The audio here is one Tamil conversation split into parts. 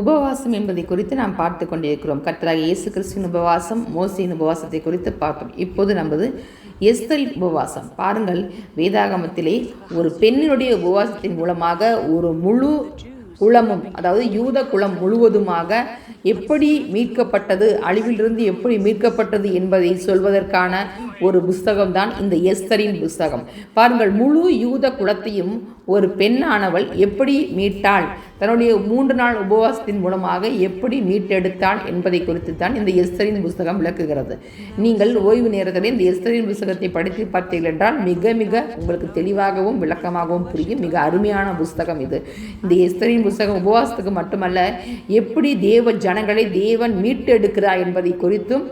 உபவாசம் என்பதை குறித்து நாம் பார்த்து கொண்டிருக்கிறோம். கர்த்தராக இயேசு கிறிஸ்துவின் உபவாசம் மோசியின் உபவாசத்தை குறித்து பார்த்தோம். இப்போது நமது எஸ்தரின் உபவாசம். பாருங்கள் வேதாகமத்திலே ஒரு பெண்ணினுடைய உபவாசத்தின் மூலமாக ஒரு முழு குளமும் அதாவது யூத குளம் முழுவதுமாக எப்படி மீட்கப்பட்டது அழிவிலிருந்து எப்படி மீட்கப்பட்டது என்பதை சொல்வதற்கான ஒரு புஸ்தகம் தான் இந்த எஸ்தரின் புஸ்தகம். பாருங்கள் முழு யூத குலத்தையும் ஒரு பெண்ணானவள் எப்படி மீட்டாள்? தன்னுடைய மூன்று நாள் உபவாசத்தின் மூலமாக எப்படி மீட்டெடுத்தாள் என்பதை குறித்து தான் இந்த எஸ்தரின் புஸ்தகம் விளக்குகிறது. நீங்கள் ஓய்வு நேரத்தில் இந்த எஸ்தரின் புஸ்தகத்தை படித்து பார்த்தீர்கள் என்றால் மிக மிக உங்களுக்கு தெளிவாகவும் விளக்கமாகவும் புரியும். மிக அருமையான புஸ்தகம் இது. இந்த எஸ்தரின் புஸ்தகம் உபவாசத்துக்கு மட்டுமல்ல எப்படி தேவ ஜனங்களை தேவன் மீட்டெடுக்கிறார் என்பதை குறித்தும்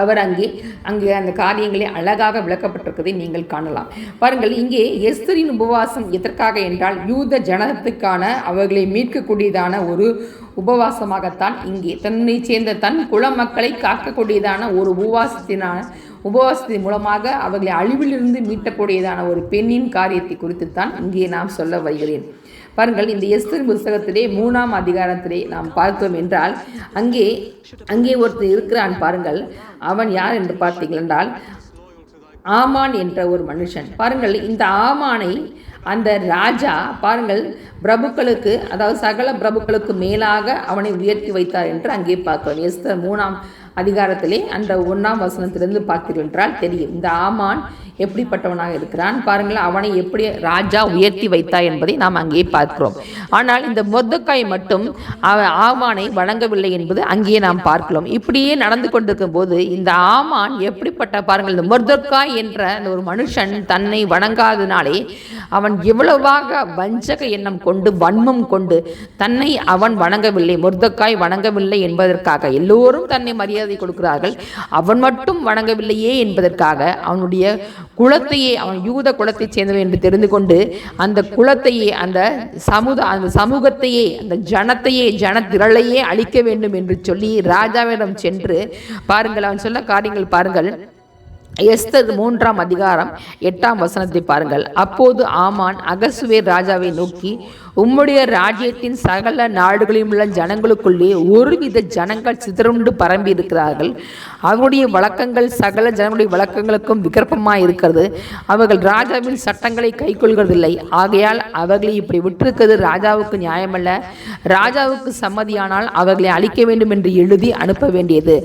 அவர் அங்கே அங்கே அந்த காரியங்களை அழகாக விளக்கப்பட்டிருப்பதை நீங்கள் காணலாம். பாருங்கள் இங்கே எஸ்தரின் உபவாசம் எதற்காக என்றால் யூத ஜனத்துக்கான அவர்களை மீட்கக்கூடியதான ஒரு உபவாசமாகத்தான் இங்கே தன்னை சேர்ந்த தன் குல மக்களை காக்கக்கூடியதான ஒரு உபவாசத்தினான உபவாசத்தின் மூலமாக அவர்களை அழிவிலிருந்து மீட்டக்கூடியதான ஒரு பெண்ணின் காரியத்தை குறித்து தான் இங்கே நாம் சொல்ல வருகிறேன். பாருங்கள் இந்த எஸ்தர் புஸ்தகத்திலே மூணாம் அதிகாரத்திலே நாம் பார்த்தோம் என்றால் அங்கே அங்கே ஒருத்தர் இருக்கிறான் பாருங்கள். அவன் யார் என்று பார்த்தீர்கள் என்றால் ஆமான் என்ற ஒரு மனுஷன். பாருங்கள் இந்த ஆமானை அந்த ராஜா பாருங்கள் பிரபுக்களுக்கு அதாவது சகல பிரபுக்களுக்கு மேலாக அவனை உயர்த்தி வைத்தார் என்று அங்கே பார்க்கிறோம் எஸ்தர் மூணாம் அதிகாரத்திலே அந்த ஒன்றாம் வசனத்திலிருந்து பார்த்தீர்கள் என்றால் தெரியும். இந்த ஆமான் எப்படிப்பட்டவனாக இருக்கிறான்? பாருங்கள் அவனை எப்படி ராஜா உயர்த்தி வைத்தா என்பதை நாம் அங்கே பார்க்கிறோம். ஆனால் இந்த மொத்தக்காய் மட்டும் அவன் ஆமானை வழங்கவில்லை என்பது அங்கேயே நாம் பார்க்கிறோம். இப்படியே நடந்து கொண்டிருக்கும் போது இந்த ஆமான் எப்படிப்பட்ட பாருங்கள் இந்த மொர்தக்காய் என்ற அந்த ஒரு மனுஷன் தன்னை வணங்காதனாலே அவன் எவ்வளவாக வஞ்சக எண்ணம் கொண்டு வன்மம் கொண்டு தன்னை அவன் வணங்கவில்லை மொர்தக்காய் வணங்கவில்லை என்பதற்காக எல்லோரும் தன்னை மரியாதை கொடுக்கிறார்கள். அவன் மட்டும் வணங்கவில்லையே என்பதற்காக அவனுடைய குலத்தையே அவன் யூத குலத்தைச் சேர்ந்தவன் என்று தெரிந்து கொண்டு அந்த குலத்தையே அந்த சமுத அந்த சமூகத்தையே அந்த ஜனத்தையே ஜனத்திரளையே அழிக்க வேண்டும் என்று சொல்லி ராஜாவிடம் சென்று பாருங்கள் அவன் சொல்ல காரியங்கள் பாருங்கள். எஸ்தர் மூன்றாம் அதிகாரம் எட்டாம் வசனத்தை பாருங்கள். அப்போது ஆமான் அகசுவே ராஜாவை நோக்கி உம்முடைய ராஜ்யத்தின் சகல நாடுகளிலும் உள்ள ஜனங்களுக்குள்ளே ஒருவித ஜனங்கள் சிதறுண்டு பரம்பி இருக்கிறார்கள் அவருடைய வழக்கங்கள் சகல ஜனங்களுடைய வழக்கங்களுக்கும் விகற்பமாக இருக்கிறது அவர்கள் ராஜாவின் சட்டங்களை கைக்கொள்கிறதில்லை. ஆகையால் அவர்களை இப்படி விட்டிருக்கிறது ராஜாவுக்கு நியாயமல்ல. ராஜாவுக்கு சம்மதியானால் அவர்களை அழிக்க வேண்டும் என்று எழுதி அனுப்ப வேண்டியது.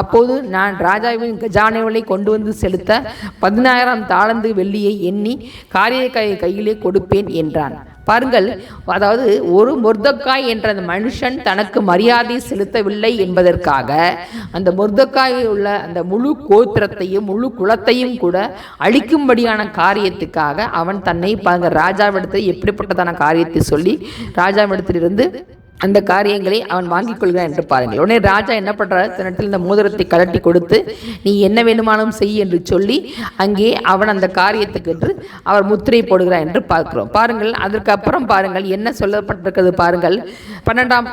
அப்போது நான் ராஜாவின் கஜானைகளை கொண்டு வந்து செலுத்த பதினாயிரம் தாளந்து வெள்ளியை எண்ணி காரிய கையிலே கொடுப்பேன் என்றான். பாருங்கள் அதாவது ஒரு முர்தக்காய் என்ற அந்த மனுஷன் தனக்கு மரியாதை செலுத்தவில்லை என்பதற்காக அந்த முர்தக்காயில் உள்ள அந்த முழு கோத்திரத்தையும் முழு குலத்தையும் கூட அழிக்கும்படியான காரியத்துக்காக அவன் தன்னை பாருங்கள் ராஜாவிடத்தில் எப்படிப்பட்டதான காரியத்தை சொல்லி ராஜாவிடத்திலிருந்து அந்த காரியங்களை அவன் வாங்கிக் கொள்கிறான் என்று பாருங்கள். உடனே ராஜா என்ன பண்ணுறார் தன்னிடத்தில் இந்த மோதிரத்தை கலட்டி கொடுத்து நீ என்ன வேணுமானாலும் செய் என்று சொல்லி அங்கே அவன் அந்த காரியத்துக்கு என்று அவர் முத்திரை போடுகிறார் என்று பார்க்கிறோம். பாருங்கள் அதற்கு அப்புறம் பாருங்கள் என்ன சொல்லப்பட்டிருக்கிறது பாருங்கள். பன்னெண்டாம்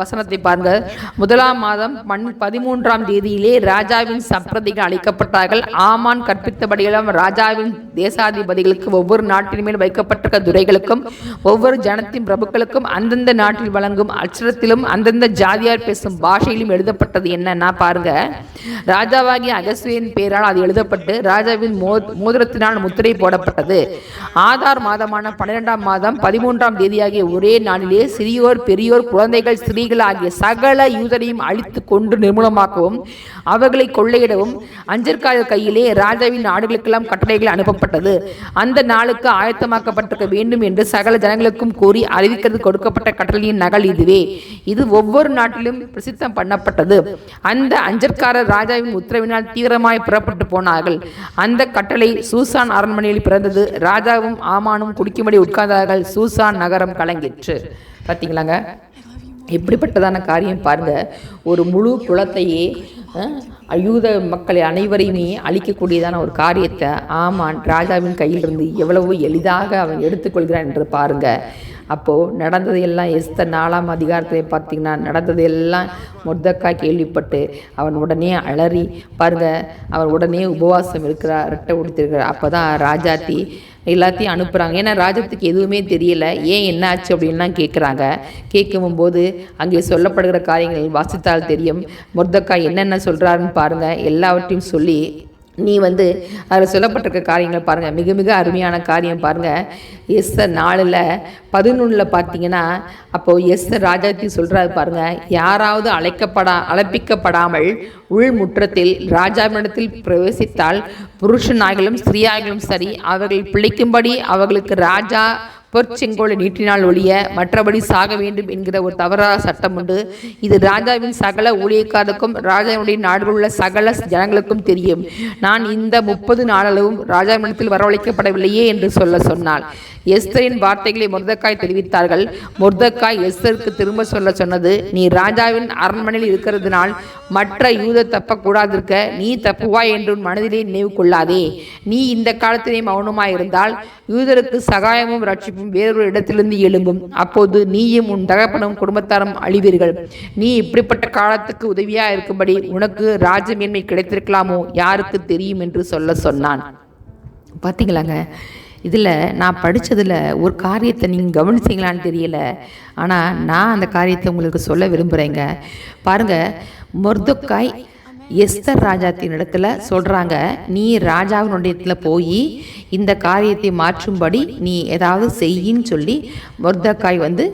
வசனத்தை பாருங்கள். முதலாம் மாதம் பன் பதிமூன்றாம் தேதியிலே ராஜாவின் சம்பிரதிகள் அளிக்கப்பட்டார்கள். ஆமான் கற்பித்தபடியெல்லாம் ராஜாவின் தேசாதிபதிகளுக்கு ஒவ்வொரு நாட்டின் மேல் வைக்கப்பட்டிருக்க துரைகளுக்கும் ஒவ்வொரு ஜனத்தின் பிரபுக்களுக்கும் அந்தந்த நாட்டில் வழங்கும் அச்சரத்திலும் அந்தந்த ஜாதியார் பேசும் பாஷையிலும் எழுதப்பட்டது என்னன்னா பாருங்க. ராஜாவாகிய அகஸ்வியின் பேரால் அது எழுதப்பட்டு ராஜாவின் மோ மோதிரத்தினால் முத்திரை போடப்பட்டது. ஆதார் மாதமான பன்னிரெண்டாம் மாதம் பதிமூன்றாம் தேதியாகிய ஒரே நாளிலே சிறியோர் பெரியோர் குழந்தைகள் ஸ்திரீகள் ஆகிய சகல யூதரையும் அழித்து கொண்டு நிர்மூலமாக்கவும் அவர்களை கொள்ளையிடவும் அஞ்சற்கால கையிலே ராஜாவின் நாடுகளுக்கெல்லாம் கட்டளைகள் அனுப்பப்பட்டது. அந்த நாளுக்கு ஆயத்தமாக்கப்பட்டிருக்க வேண்டும் என்று சகல ஜனங்களுக்கும் கூறி அறிவிக்கிறது கொடுக்கப்பட்ட கட்டளையின் நகல் இதுவே இது ஒவ்வொரு நாட்டிலும் பிரசித்தம் பண்ணப்பட்டது. அந்த அஞ்சற்காரர் ராஜாவின் உத்தரவினால் தீவிரமாய் புறப்பட்டு போனார்கள். அந்த கட்டளை சூசான் அரண்மனையில் பிறந்தது. ராஜாவும் ஆமானும் குடிக்கும்படி உட்கார்ந்தார்கள். சூசான் நகரம் கலங்கிற்று. பார்த்தீங்களாங்க எப்படிப்பட்டதான காரியம் பாருங்க. ஒரு முழு குலத்தையே யூத மக்களை அனைவரையுமே அழிக்கக்கூடியதான ஒரு காரியத்தை ஆமான் ராஜாவின் கையிலிருந்து எவ்வளவு எளிதாக அவன் எடுத்துக்கொள்கிறான் என்று பாருங்க. அப்போது நடந்ததையெல்லாம் எஸ்தர் நாலாம் அதிகாரத்திலே பார்த்தீங்கன்னா நடந்ததையெல்லாம் முர்தக்கா கேள்விப்பட்டு அவன் உடனே அலறி பாருங்க அவன் உடனே உபவாசம் இருக்கிறார் ரெட்டை உடுத்திருக்கிறார். அப்போ தான் ராஜாத்தி எல்லாத்தையும் அனுப்புகிறாங்க ஏன்னா ராஜத்துக்கு எதுவுமே தெரியல. ஏன் என்ன ஆச்சு அப்படின்லாம் கேட்குறாங்க கேட்கும் போது அங்கே சொல்லப்படுகிற காரியங்கள் வாசித்தால் தெரியும். முர்தக்கா என்னென்ன சொல்கிறாருன்னு பாருங்கள் எல்லாவற்றையும் சொல்லி நீ வந்து அதில் சொல்லப்பட்டிருக்க காரியங்களை பாருங்கள் மிக மிக அருமையான காரியம் பாருங்கள் எஸ்தர் நாளில் பதினொன்றில் பார்த்தீங்கன்னா அப்போது எஸ்தர் ராஜாத்தி சொல்கிறாரு பாருங்கள் யாராவது அழைக்கப்படா அழைப்பிக்கப்படாமல் உள்முற்றத்தில் ராஜாவினிடத்தில் பிரவேசித்தால் புருஷனாகிலும் ஸ்திரீயாகிலும் சரி அவர்கள் பிழைக்கும்படி அவர்களுக்கு ராஜா பொற்செங்கோலை நீட்டினால் ஒழிய மற்றபடி சாக வேண்டும் என்கிற ஒரு தவறான சட்டம் உண்டு. இது ராஜாவின் சகல ஊழியக்காரருக்கும் ராஜாவினுடைய நாடுகள் உள்ள சகல ஜனங்களுக்கும் தெரியும். நான் இந்த முப்பது நாளளவும் ராஜாவிடத்தில் வரவழைக்கப்படவில்லையே என்று சொல்ல சொன்னாள். எஸ்தரின் வார்த்தைகளை முர்தக்காய் தெரிவித்தார்கள். முர்தக்காய் எஸ்தருக்கு திரும்ப சொல்ல சொன்னது நீ ராஜாவின் அரண்மனையில் இருக்கிறதுனால் மற்ற யூத தப்பக்கூடாதிருக்க நீ தப்புவாய் என்று உன் மனதிலே நினைவு கொள்ளாதே. நீ இந்த காலத்திலே மௌனமாயிருந்தால் யூதருக்கு சகாயமும் ரட்சிப்பும் வேறொரு இடத்திலிருந்து எழும்பும். அப்போது நீயும் உன் தகப்பனும் குடும்பத்தாரும் அழிவீர்கள். நீ இப்படிப்பட்ட காலத்துக்கு உதவியா இருக்கும்படி உனக்கு ராஜமேன்மை கிடைத்திருக்கலாமோ? யாருக்கு தெரியும் என்று சொல்ல சொன்னான். பார்த்தீங்களாங்க இதில் நான் படித்ததில் ஒரு காரியத்தை நீங்கள் கவனிச்சிங்களான்னு தெரியல. ஆனால் நான் அந்த காரியத்தை உங்களுக்கு சொல்ல விரும்புகிறேங்க பாருங்கள் மொர்துக்காய் எஸ்தர் ராஜாத்தின் இடத்துல சொல்கிறாங்க நீ ராஜாவினுடைய இடத்துல போய் இந்த காரியத்தை மாற்றும்படி நீ ஏதாவது செய்யின்னு சொல்லி மொர்தக்காய் வந்து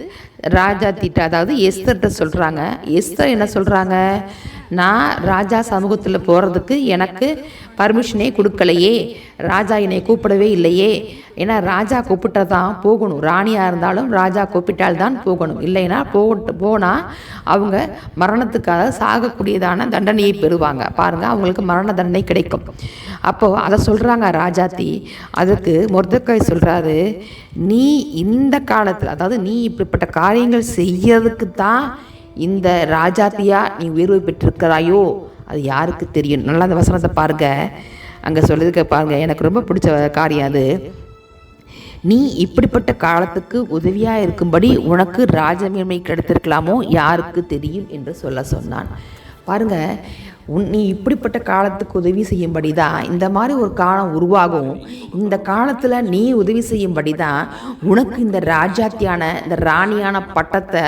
ராஜா திட்ட அதாவது எஸ்தர்கிட்ட சொல்கிறாங்க எஸ்தர் என்ன சொல்கிறாங்க நான் ராஜா சமூகத்தில் போகிறதுக்கு எனக்கு பர்மிஷனே கொடுக்கலையே. ராஜா என்னை கூப்பிடவே இல்லையே. ஏன்னா ராஜா கூப்பிட்டா தான் போகணும். ராணியாக இருந்தாலும் ராஜா கூப்பிட்டால் தான் போகணும். இல்லைன்னா போட்டு போனால் அவங்க மரணத்துக்காக சாகக்கூடியதான தண்டனையை பெறுவாங்க. பாருங்கள் அவங்களுக்கு மரண தண்டனை கிடைக்கும். அப்போது அதை சொல்கிறாங்க ராஜாத்தி. அதுக்கு மொர்தக்காய் சொல்கிறாரு நீ இந்த காலத்தில் அதாவது நீ இப்படிப்பட்ட காரியங்கள் செய்யறதுக்கு தான் இந்த ராஜாத்தியா நீ உயர்வு பெற்றிருக்கிறாயோ? அது யாருக்கு தெரியும்? நல்லா அந்த வசனத்தை பாருங்க. அங்கே சொல்கிறதுக்கு பாருங்க எனக்கு ரொம்ப பிடிச்ச காரியம் அது. நீ இப்படிப்பட்ட காலத்துக்கு உதவியாக இருக்கும்படி உனக்கு ராஜமேன்மை கிடைத்திருக்கலாமோ யாருக்கு தெரியும் என்று சொல்ல சொன்னான். பாருங்கள் உன் நீ இப்படிப்பட்ட காலத்துக்கு உதவி செய்யும்படி தான் இந்த மாதிரி ஒரு காலம் உருவாகும். இந்த காலத்தில் நீ உதவி செய்யும்படி தான் உனக்கு இந்த ராஜாத்தியான இந்த ராணியான பட்டத்தை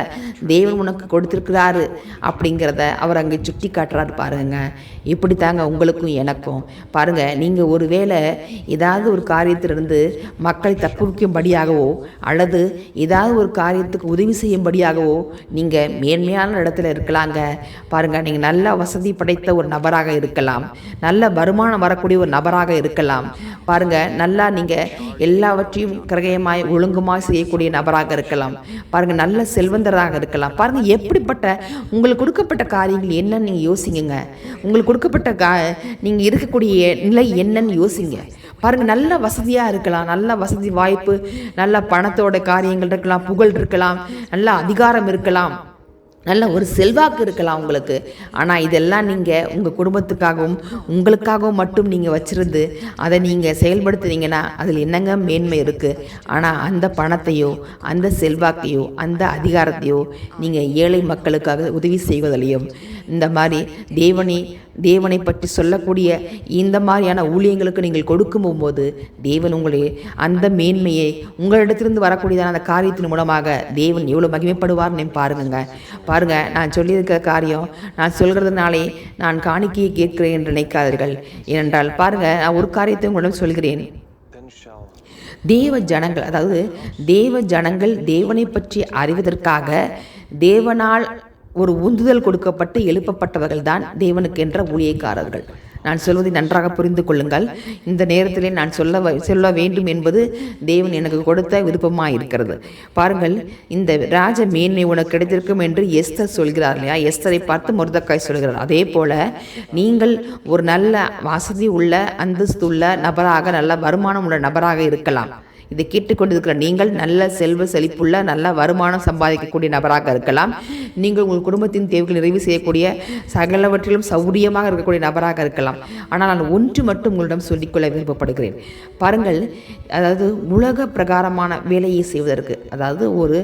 தேவன் உனக்கு கொடுத்துருக்கிறாரு அப்படிங்கிறத அவர் அங்கே சுட்டி காட்டுறாரு பாருங்க. இப்படி தாங்க உங்களுக்கும் எனக்கும். பாருங்க நீங்கள் ஒருவேளை ஏதாவது ஒரு காரியத்திலிருந்து மக்களை தப்புவிக்கும்படியாகவோ அல்லது ஏதாவது ஒரு காரியத்துக்கு உதவி செய்யும்படியாகவோ நீங்கள் மேன்மையான இடத்துல இருக்கலாங்க. பாருங்கள் நீங்கள் நல்ல வசதி படைத்த ஒரு நபராக இருக்கலாம். நல்ல வருமானம் வரக்கூடிய ஒரு நபராக இருக்கலாம். பாருங்க நல்லா நீங்கள் எல்லாவற்றையும் கிரகயமாய் ஒழுங்குமாய் செய்யக்கூடிய நபராக இருக்கலாம். பாருங்க நல்ல செல்வந்தராக இருக்கலாம். பாருங்க எப்படிப்பட்ட உங்களுக்கு கொடுக்கப்பட்ட காரியங்கள் என்னன்னு நீங்கள் யோசிங்க உங்களுக்கு கொடுக்கப்பட்ட கா நீங்கள் இருக்கக்கூடிய நிலை என்னன்னு யோசிங்க. பாருங்க நல்ல வசதியாக இருக்கலாம். நல்ல வசதி வாய்ப்பு நல்ல பணத்தோட காரியங்கள் இருக்கலாம் புகழ் இருக்கலாம் நல்ல அதிகாரம் இருக்கலாம். நல்ல ஒரு செல்வாக்கு இருக்கலாம் உங்களுக்கு. ஆனால் இதெல்லாம் நீங்கள் உங்கள் குடும்பத்துக்காகவும் உங்களுக்காகவும் மட்டும் நீங்கள் வச்சுருந்து அதை நீங்கள் செயல்படுத்துனீங்கன்னா அதில் என்னங்க மேன்மை இருக்குது ஆனால் அந்த பணத்தையோ அந்த செல்வாக்கையோ அந்த அதிகாரத்தையோ நீங்கள் ஏழை மக்களுக்காக உதவி செய்வதிலையும் இந்த மாதிரி தேவனை தேவனை பற்றி சொல்லக்கூடிய இந்த மாதிரியான ஊழியங்களுக்கு நீங்கள் கொடுக்கும் போது தேவன் உங்களை அந்த மேன்மையை உங்களிடத்திலிருந்து வரக்கூடியதான அந்த காரியத்தின் மூலமாக தேவன் எவ்வளோ மகிமைப்படுவார்னு பாருங்க பாருங்க நான் சொல்லியிருக்கிற காரியம் நான் சொல்கிறதுனாலே நான் காணிக்கையை கேட்கிறேன் என்று நினைக்காதீர்கள். ஏனென்றால் பாருங்க நான் ஒரு காரியத்தை உங்களிடம் சொல்கிறேன். தேவ ஜனங்கள் அதாவது தேவ ஜனங்கள் தேவனை பற்றி அறிவதற்காக தேவனால் ஒரு உந்துதல் கொடுக்கப்பட்டு எழுப்பப்பட்டவர்கள் தான் தேவனுக்கென்ற ஊழியக்காரர்கள். நான் சொல்வதை நன்றாக புரிந்து கொள்ளுங்கள். இந்த நேரத்திலே நான் சொல்ல வ- சொல்ல வேண்டும் என்பது தேவன் எனக்கு கொடுத்த விருப்பமாக இருக்கிறது பாருங்கள் இந்த ராஜ மேன்மை உனக்கு கிடைத்திருக்கும் என்று எஸ்தர் சொல்கிறார் இல்லையா? எஸ்தரை பார்த்து முருதக்காய் சொல்கிறார். அதே போல நீங்கள் ஒரு நல்ல வசதி உள்ள அந்தஸ்து உள்ள நபராக நல்ல வருமானம் உள்ள நபராக இருக்கலாம். இதை கேட்டுக்கொண்டிருக்கிற நீங்கள் நல்ல செல்வ செழிப்புள்ள நல்ல வருமானம் சம்பாதிக்கக்கூடிய நபராக இருக்கலாம். நீங்கள் உங்கள் குடும்பத்தின் தேவைகள் நிறைவு செய்யக்கூடிய சகலவற்றிலும் சௌரியமாக இருக்கக்கூடிய நபராக இருக்கலாம். ஆனால் நான் ஒன்று மட்டும் உங்களிடம் சொல்லிக்கொள்ள விருப்பப்படுகிறேன். பாருங்கள் அதாவது உலக பிரகாரமான வேலையை செய்வதற்கு அதாவது ஒரு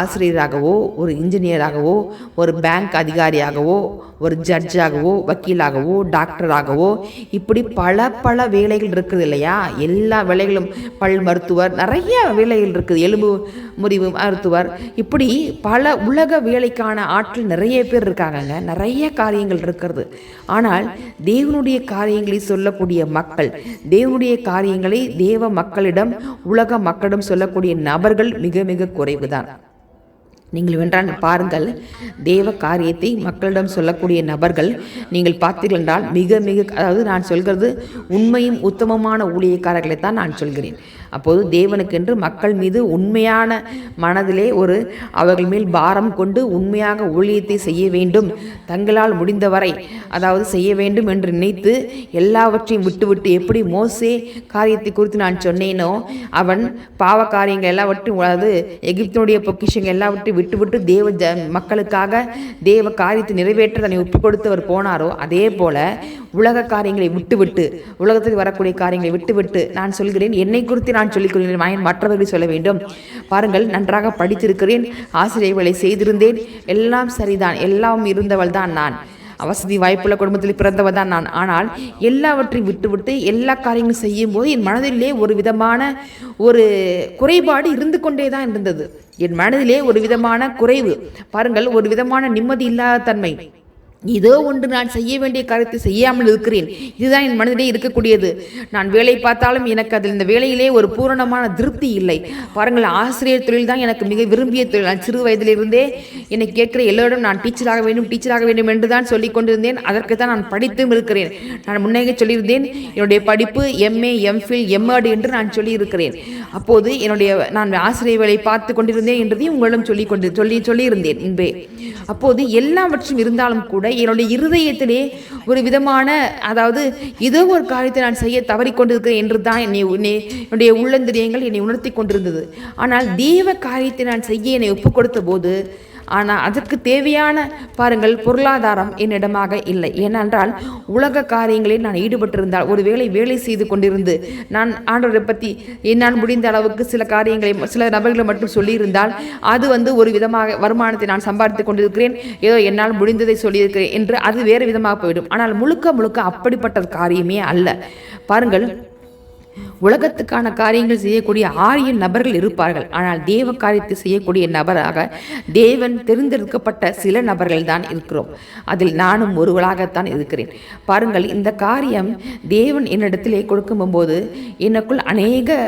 ஆசிரியராகவோ ஒரு இன்ஜினியராகவோ ஒரு பேங்க் அதிகாரியாகவோ ஒரு ஜட்ஜாகவோ வக்கீலாகவோ டாக்டராகவோ இப்படி பல பல வேலைகள் இருக்குது இல்லையா? எல்லா வேலைகளும் பல் மருத்துவர் நிறைய வேலைகள் இருக்குது. எலும்பு முறிவு மருத்துவர். இப்படி பல உலக வேலைக்கான ஆற்றல் நிறைய பேர் இருக்காங்கங்க. நிறைய காரியங்கள் இருக்கிறது. ஆனால் தேவனுடைய காரியங்களை சொல்லக்கூடிய மக்கள் தேவனுடைய காரியங்களை தேவ மக்களிடம் உலக மக்களிடம் சொல்லக்கூடிய நபர்கள் மிக மிக குறைவுதான். நீங்கள் வென்றால் பாருங்கள் தேவ காரியத்தை மக்களிடம் சொல்லக்கூடிய நபர்கள் நீங்கள் பார்த்தீர்கள் என்றால் மிக மிக அதாவது நான் சொல்கிறது உண்மையும் உத்தமமான ஊழியக்காரர்களை தான் நான் சொல்கிறேன். அப்போது தேவனுக்கென்று மக்கள் மீது உண்மையான மனதிலே ஒரு அவர்கள் மேல் பாரம் கொண்டு உண்மையாக ஊழியத்தை செய்ய வேண்டும். தங்களால் முடிந்தவரை அதாவது செய்ய வேண்டும் என்று நினைத்து எல்லாவற்றையும் விட்டுவிட்டு எப்படி மோசே காரியத்தை குறித்து நான் சொன்னேனோ அவன் பாவ காரியங்கள் எல்லாவற்றையும் அதாவது எகிப்தினுடைய பொக்கிஷங்கள் எல்லாவற்றையும் விட்டுவிட்டு தேவ ஜ மக்களுக்காக தேவ காரியத்தை நிறைவேற்ற தன்னை ஒப்பு கொடுத்தவர் போனாரோ அதே போல உலக காரியங்களை விட்டுவிட்டு உலகத்தில் வரக்கூடிய காரியங்களை விட்டுவிட்டு நான் சொல்கிறேன் என்னை குறித்து நான் சொல்லிக் கொள்கிறேன் மகன் மற்றவர்களை சொல்ல வேண்டும். பாருங்கள் நன்றாக படித்திருக்கிறேன். ஆசிரியர்களை செய்திருந்தேன். எல்லாம் சரிதான். எல்லாம் இருந்தவள் தான் நான். வசதி வாய்ப்புள்ள குடும்பத்தில் பிறந்தவ தான் நான். ஆனால் எல்லாவற்றையும் விட்டுவிட்டு எல்லா காரியங்களும் செய்யும் போது என் மனதிலே ஒரு விதமான ஒரு குறைபாடு இருந்து கொண்டே தான் இருந்தது. என் மனதிலே ஒரு விதமான குறைவு. பாருங்கள் ஒரு விதமான நிம்மதி இல்லாத தன்மை. ஏதோ ஒன்று நான் செய்ய வேண்டிய காரியத்தை செய்யாமல் இருக்கிறேன். இதுதான் என் மனதிலே இருக்கக்கூடியது. நான் வேலை பார்த்தாலும் எனக்கு அதில் இந்த வேலையிலே ஒரு பூரணமான திருப்தி இல்லை. பாருங்கள் ஆசிரியர் தொழில் தான் எனக்கு மிக விரும்பிய தொழில். நான் சிறு வயதிலிருந்தே என்னை கேட்கிற எல்லோரும் நான் டீச்சராக வேண்டும் டீச்சராக வேண்டும் என்று தான் சொல்லிக் கொண்டிருந்தேன். அதற்கு தான் நான் படித்தும் இருக்கிறேன். நான் முன்னே சொல்லியிருந்தேன். என்னுடைய படிப்பு எம்ஏ எம்ஃபில் எம்எட் என்று நான் சொல்லியிருக்கிறேன். அப்போது என்னுடைய நான் ஆசிரியர் வேலை பார்த்து கொண்டிருந்தேன் என்றதையும் உங்களிடம் சொல்லி கொண்டு சொல்லி சொல்லியிருந்தேன். இன்பே அப்போது எல்லாவற்றும் இருந்தாலும் கூட என்னுடைய இருதயத்திலே ஒரு விதமான அதாவது ஏதோ ஒரு காரியத்தை நான் செய்ய தவறிக்கொண்டிருக்கிறேன் என்று தான் என்னை என்னுடைய உள்ளந்திரியங்கள் என்னை உணர்த்தி கொண்டிருந்தது. ஆனால் தேவ காரியத்தை நான் செய்ய என்னை ஒப்புக் கொடுத்த போது ஆனால் அதற்கு தேவையான பாருங்கள் பொருளாதாரம் என்னிடமாக இல்லை. ஏனென்றால் உலக காரியங்களில் நான் ஈடுபட்டிருந்தால் ஒரு வேளை வேலை செய்து கொண்டிருந்து நான் ஆண்டவரை பற்றி என்னால் முடிந்த அளவுக்கு சில காரியங்களை சில நபர்களை மட்டும் சொல்லியிருந்தால் அது வந்து ஒரு விதமாக வருமானத்தை நான் சம்பாதித்து கொண்டிருக்கிறேன். ஏதோ என்னால் முடிந்ததை சொல்லியிருக்கிறேன் என்று அது வேறு விதமாக போயிடும். ஆனால் முழுக்க முழுக்க அப்படிப்பட்ட காரியமே அல்ல. பாருங்கள் உலகத்துக்கான காரியங்கள் செய்யக்கூடிய ஆரிய நபர்கள் இருப்பார்கள். ஆனால் தேவ காரியத்தை செய்யக்கூடிய நபராக தேவன் தெரிந்தெடுக்கப்பட்ட சில நபர்கள் தான் இருக்கிறோம். அதில் நானும் ஒருவளாகத்தான் இருக்கிறேன். பாருங்கள் இந்த காரியம் தேவன் என்னிடத்திலே கொடுக்கும்போது எனக்குள் அநேக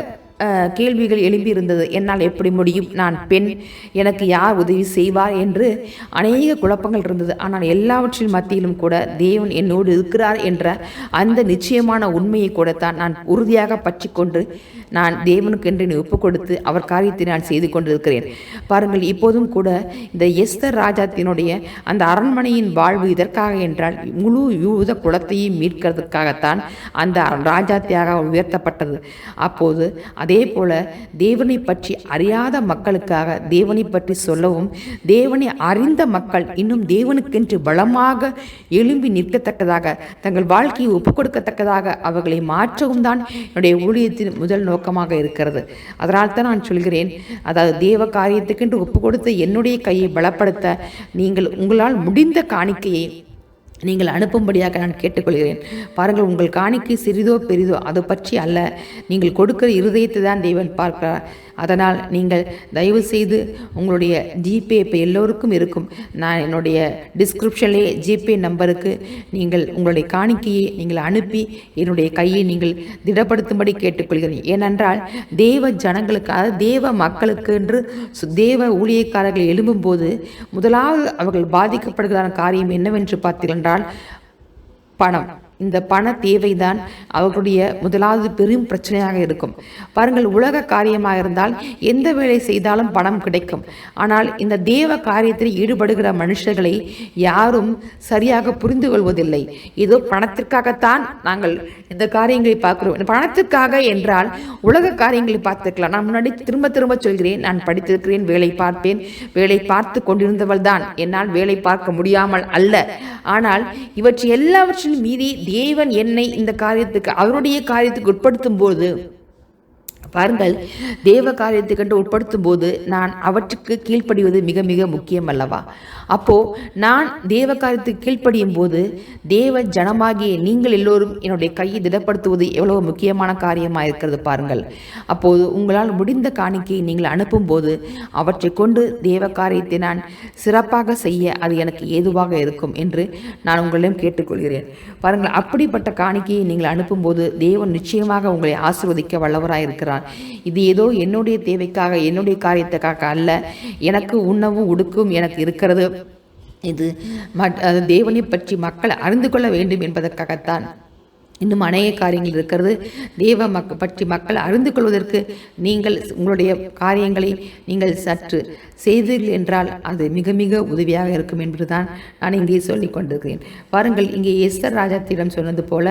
கேள்விகள் எழும்பியிருந்தது. என்னால் எப்படி முடியும்? நான் பெண். எனக்கு யார் உதவி செய்வார்? என்று அநேக குழப்பங்கள் இருந்தது. ஆனால் எல்லாவற்றின் மத்தியிலும் கூட தேவன் என்னோடு இருக்கிறார் என்ற அந்த நிச்சயமான உண்மையை கூடத்தான் நான் உறுதியாக பற்றி கொண்டு நான் தேவனுக்கு என்று என்னை ஒப்புக் கொடுத்து அவர் காரியத்தை நான் செய்து கொண்டிருக்கிறேன். பாருங்கள் இப்போதும் கூட இந்த எஸ்தர் ராஜாத்தினுடைய அந்த அரண்மனையின் வாழ்வு இதற்காக என்றால் முழு யூத குலத்தையும் மீட்கிறதுக்காகத்தான் அந்த ராஜாத்தியாக உயர்த்தப்பட்டது. அப்போது அதே அதே போல தேவனை பற்றி அறியாத மக்களுக்காக தேவனை பற்றி சொல்லவும் தேவனை அறிந்த மக்கள் இன்னும் தேவனுக்கென்று பலமாக எழும்பி நிற்கத்தக்கதாக தங்கள் வாழ்க்கையை ஒப்புக்கொடுக்கத்தக்கதாக அவர்களை மாற்றவும் தான் என்னுடைய ஊழியத்தின் முதல் நோக்கமாக இருக்கிறது. அதனால் தான் நான் சொல்கிறேன் அதாவது தேவ காரியத்துக்கென்று ஒப்பு கொடுத்த என்னுடைய கையை பலப்படுத்த நீங்கள் உங்களால் முடிந்த காணிக்கையை நீங்கள் அனுப்பும்படியாக நான் கேட்டுக்கொள்கிறேன். பாருங்கள் உங்கள் காணிக்கை சிறிதோ பெரிதோ அது பற்றி அல்ல. நீங்கள் கொடுக்கிற இருதயத்தை தான் தேவன் பார்க்கிறார். அதனால் நீங்கள் தயவு செய்து உங்களுடைய ஜிபே இப்போ எல்லோருக்கும் இருக்கும். நான் என்னுடைய டிஸ்கிரிப்ஷன்லேயே ஜிபே நம்பருக்கு நீங்கள் உங்களுடைய காணிக்கையை நீங்கள் அனுப்பி என்னுடைய கையை நீங்கள் திடப்படுத்தும்படி கேட்டுக்கொள்கிறேன். ஏனென்றால் தேவ ஜனங்களுக்காக தேவ மக்களுக்கு என்று சு- தேவ ஊழியக்காரர்கள் எழும்பும்போது முதலாவது அவர்கள் பாதிக்கப்படுகிற காரியம் என்னவென்று பார்த்தீர்கள் என்றால் பணம். இந்த பண தேவைதான் அவர்களுடைய முதலாவது பெரும் பிரச்சனையாக இருக்கும். பாருங்கள் உலக காரியமாக இருந்தால் எந்த வேலை செய்தாலும் பணம் கிடைக்கும். ஆனால் இந்த தேவ காரியத்தில் ஈடுபடுகிற மனுஷர்களை யாரும் சரியாக புரிந்து கொள்வதில்லை ஏதோ பணத்திற்காகத்தான் நாங்கள் இந்த காரியங்களை பார்க்கிறோம். பணத்திற்காக என்றால் உலக காரியங்களை பார்த்துக்கலாம். நான் முன்னாடி திரும்ப திரும்ப சொல்கிறேன் நான் படித்திருக்கிறேன் வேலை பார்ப்பேன். வேலை பார்த்து கொண்டிருந்தவள் தான் என்னால் வேலை பார்க்க முடியாமல் அல்ல. ஆனால் இவற்றை எல்லாவற்றிலும் மீறி ஏவன் என்னை இந்த காரியத்துக்கு அவருடைய காரியத்துக்கு உட்படுத்தும் போது பாருங்கள் தேவ காரியத்தை கண்டு உட்படுத்தும் போது நான் அவற்றுக்கு கீழ்ப்படிவது மிக மிக முக்கியம் அல்லவா அப்போ நான் தேவ காரியத்துக்கு கீழ்ப்படியும் போது தேவ ஜனமாகிய நீங்கள் எல்லோரும் என்னுடைய கையை திடப்படுத்துவது எவ்வளவு முக்கியமான காரியமாக இருக்கிறது பாருங்கள். அப்போது உங்களால் முடிந்த காணிக்கையை நீங்கள் அனுப்பும் போது அவற்றை கொண்டு தேவ காரியத்தை நான் சிறப்பாக செய்ய அது எனக்கு ஏதுவாக இருக்கும் என்று நான் உங்களிடம் கேட்டுக்கொள்கிறேன். பாருங்கள் அப்படிப்பட்ட காணிக்கையை நீங்கள் அனுப்பும்போது தேவன் நிச்சயமாக உங்களை ஆசிர்வதிக்க வல்லவராக இருக்கிறார் இது ஏதோ என்னுடைய தேவைக்காக என்னுடைய காரியத்துக்காக அல்ல. எனக்கு உணவும் உடுக்கும் எனக்கு இருக்கிறது. இது மட் தேவனை பற்றி மக்கள் அறிந்து கொள்ள வேண்டும் என்பதற்காகத்தான். இன்னும் அநேக காரியங்கள் இருக்கிறது. தேவ மக் பற்றி மக்கள் அறிந்து கொள்வதற்கு நீங்கள் உங்களுடைய காரியங்களை நீங்கள் சற்று செய்தீர்கள் என்றால் அது மிக மிக உதவியாக இருக்கும் என்பதுதான் நான் இங்கே சொல்லிக் கொண்டிருக்கிறேன். பாருங்கள் இங்கே எஸ்தர் ராஜாத்திடம் சொன்னது போல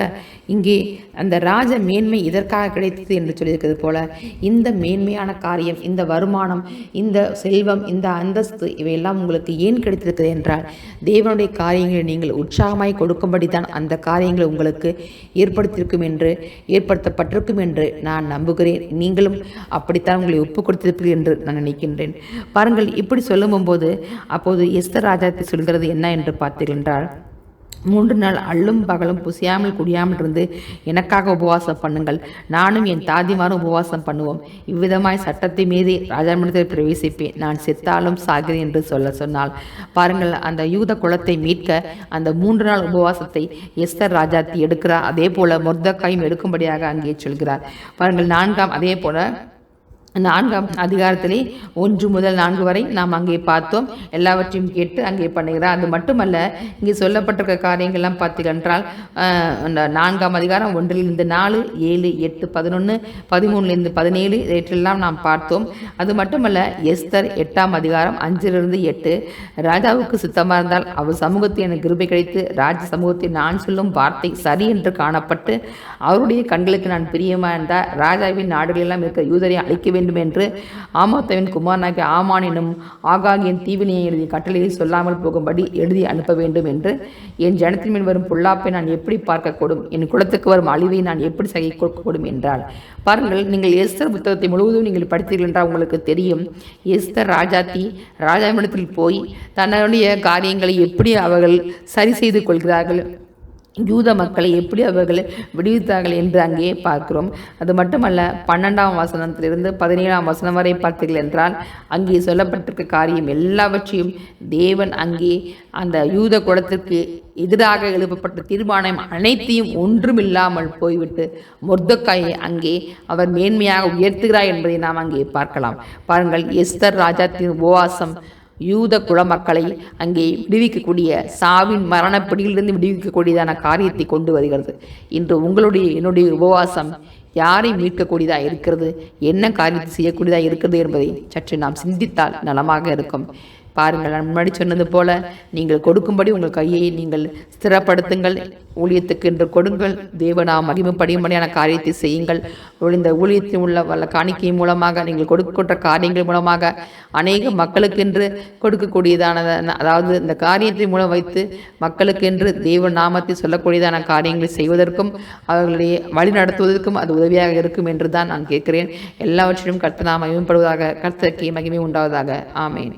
இங்கே அந்த ராஜ மேன்மை இதற்காக கிடைத்தது என்று சொல்லியிருக்கிறது போல இந்த மேன்மையான காரியம் இந்த வருமானம் இந்த செல்வம் இந்த அந்தஸ்து இவையெல்லாம் உங்களுக்கு ஏன் கிடைத்திருக்கிறது என்றால் தேவனுடைய காரியங்களை நீங்கள் உற்சாகமாய் கொடுக்கும்படி தான் அந்த காரியங்கள் உங்களுக்கு ஏற்படுத்தியிருக்கும் என்று ஏற்படுத்தப்பட்டிருக்கும் என்று நான் நம்புகிறேன். நீங்களும் அப்படித்தான் உங்களை ஒப்பு கொடுத்திருப்பீர்கள் என்று நான் நினைக்கின்றேன். பாருங்கள் இப்படி சொல்லும் போது அப்போது எஸ்தர் ராஜாத்தை சொல்கிறது என்ன என்று பார்த்தீர்கள் என்றால் மூன்று நாள் அள்ளும் பகலும் புசியாமல் குடியாமல் இருந்து எனக்காக உபவாசம் பண்ணுங்கள். நானும் என் தாதிமாரும் உபவாசம் பண்ணுவோம். இவ்விதமாய் சட்டத்தை மீறி ராஜாமணத்தில் பிரவேசிப்பேன். நான் செத்தாலும் சாகிறேன் என்று சொல்ல சொன்னால் பாருங்கள் அந்த யூத குலத்தை மீட்க அந்த மூன்று நாள் உபவாசத்தை எஸ்தர் ராஜாத்தி எடுக்கிறார். அதே போல மொர்தக்காயும் எடுக்கும்படியாக அங்கே சொல்கிறார். பாருங்கள் நான்காம் அதே போல நான்காம் அதிகாரத்திலே ஒன்று முதல் நான்கு வரை நாம் அங்கே பார்த்தோம். எல்லாவற்றையும் கேட்டு அங்கே பண்ணுகிறார். அது மட்டுமல்ல இங்கே சொல்லப்பட்டிருக்க காரியங்கள்லாம் பார்த்தீங்கன்றால் அந்த நான்காம் அதிகாரம் ஒன்றிலிருந்து நாலு ஏழு எட்டு பதினொன்று பதிமூணுலேருந்து பதினேழு இவற்றெல்லாம் நாம் பார்த்தோம். அது மட்டுமல்ல எஸ்தர் எட்டாம் அதிகாரம் அஞ்சிலிருந்து எட்டு ராஜாவுக்கு சுத்தமாக இருந்தால் அவர் சமூகத்தில் எனக்கு கிருபை கிடைத்து ராஜ சமூகத்தை நான் சொல்லும் வார்த்தை சரி என்று காணப்பட்டு அவருடைய கண்களுக்கு நான் பிரியமாக இருந்தால் ராஜாவின் நாடுகளெல்லாம் இருக்க யூதரை அழிக்க வேண்டும் என்று ஆமோத்தவின் குமாரனாகிய ஆமான் எனும் ஆகாகியின் தீவினையை எழுதிய கட்டளையை சொல்லாமல் போகும்படி எழுதி அனுப்ப வேண்டும் என்று என் ஜனத்தின் மேல் வரும் பொல்லாப்பை நான் எப்படி பார்க்கக்கூடும்? என் குலத்துக்கு வரும் அழிவை நான் எப்படி சகி கொடுக்கக்கூடும் என்றால் பாருங்கள் நீங்கள் எஸ்தர் புத்தகத்தை முழுவதும் நீங்கள் படித்தீர்கள் என்றால் உங்களுக்கு தெரியும். எஸ்தர் ராஜாத்தி ராஜாவிடத்தில் போய் தன்னுடைய காரியங்களை எப்படி அவர்கள் சரி செய்து கொள்கிறார்கள்? யூத மக்களை எப்படி அவர்கள் விடுவித்தார்கள் என்று அங்கே பார்க்கிறோம். அது மட்டுமல்ல பன்னெண்டாம் வசனத்திலிருந்து பதினேழாம் வசனம் வரை பார்த்தீர்கள் என்றால் அங்கே சொல்லப்பட்டிருக்க காரியம் எல்லாவற்றையும் தேவன் அங்கே அந்த யூத குடத்திற்கு எதிராக எழுப்பப்பட்ட தீர்மானம் அனைத்தையும் ஒன்றுமில்லாமல் போய்விட்டு மொர்தக்காயை அங்கே அவர் மேன்மையாக உயர்த்துகிறார் என்பதை நாம் அங்கே பார்க்கலாம். பாருங்கள் எஸ்தர் ராஜாத்தின் உபவாசம் யூத குலமக்களை அங்கே விடுவிக்கக்கூடிய சாவின் மரணப்பிடியிலிருந்து விடுவிக்கக்கூடியதான காரியத்தை கொண்டு வருகிறது. இன்று உங்களுடைய என்னுடைய உபவாசம் யாரை மீட்கக்கூடியதாக இருக்கிறது? என்ன காரியத்தை செய்யக்கூடியதாக இருக்கிறது என்பதை சற்று நாம் சிந்தித்தால் நலமாக இருக்கும். பாருங்கள் நான் முன்னாடி சொன்னது போல நீங்கள் கொடுக்கும்படி உங்கள் கையை நீங்கள் ஸ்திரப்படுத்துங்கள் ஊழியத்துக்கு என்று கொடுங்கள். தேவனாம் மகிமைப்படியும்படியான காரியத்தை செய்யுங்கள். இந்த ஊழியத்தில் உள்ள வல்ல காணிக்கை மூலமாக நீங்கள் கொடுக்கின்ற காரியங்கள் மூலமாக அநேக மக்களுக்கென்று கொடுக்கக்கூடியதான அதாவது இந்த காரியத்தை மூலம் வைத்து மக்களுக்கென்று தேவ நாமத்தை சொல்லக்கூடியதான காரியங்களை செய்வதற்கும் அவர்களுடைய வழி நடத்துவதற்கும் அது உதவியாக இருக்கும் என்று தான் நான் கேட்கிறேன். எல்லாவற்றிலும் கர்த்தனா மகிமைப்படுவதாக கர்த்தருக்கு மகிமை உண்டாவதாக. ஆமேன்.